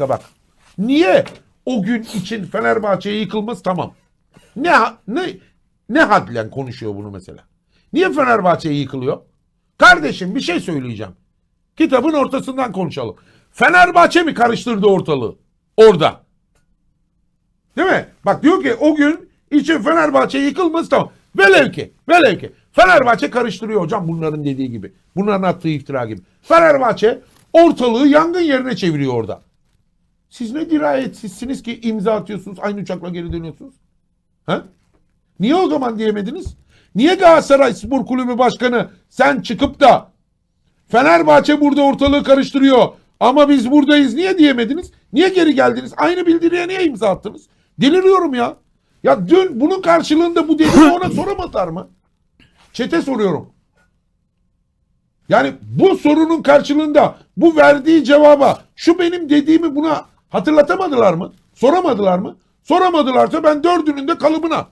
dakika bak. Niye o gün için Fenerbahçe'ye yıkılması tamam. Ne ne ne hadlen konuşuyor bunu mesela? Niye Fenerbahçe'ye yıkılıyor? Kardeşim bir şey söyleyeceğim. Kitabın ortasından konuşalım. Fenerbahçe mi karıştırdı ortalığı? Orada. Değil mi? Bak diyor ki o gün için Fenerbahçe yıkılması tamam. Velev ki, velev ki. Fenerbahçe karıştırıyor hocam bunların dediği gibi. Bunların attığı iftira gibi. Fenerbahçe ortalığı yangın yerine çeviriyor orada. Siz ne dirayetsizsiniz ki imza atıyorsunuz aynı uçakla geri dönüyorsunuz? Ha? Niye o zaman diyemediniz? Niye Galatasaray Spor Kulübü Başkanı sen çıkıp da Fenerbahçe burada ortalığı karıştırıyor ama biz buradayız niye diyemediniz? Niye geri geldiniz? Aynı bildiriye niye imza attınız? Deliriyorum ya. Ya dün bunun karşılığında bu dediğimi ona soramadılar mı? Çete soruyorum. Yani bu sorunun karşılığında bu verdiği cevaba şu benim dediğimi buna hatırlatamadılar mı? Soramadılar mı? Soramadılarsa ben dördünün de kalıbına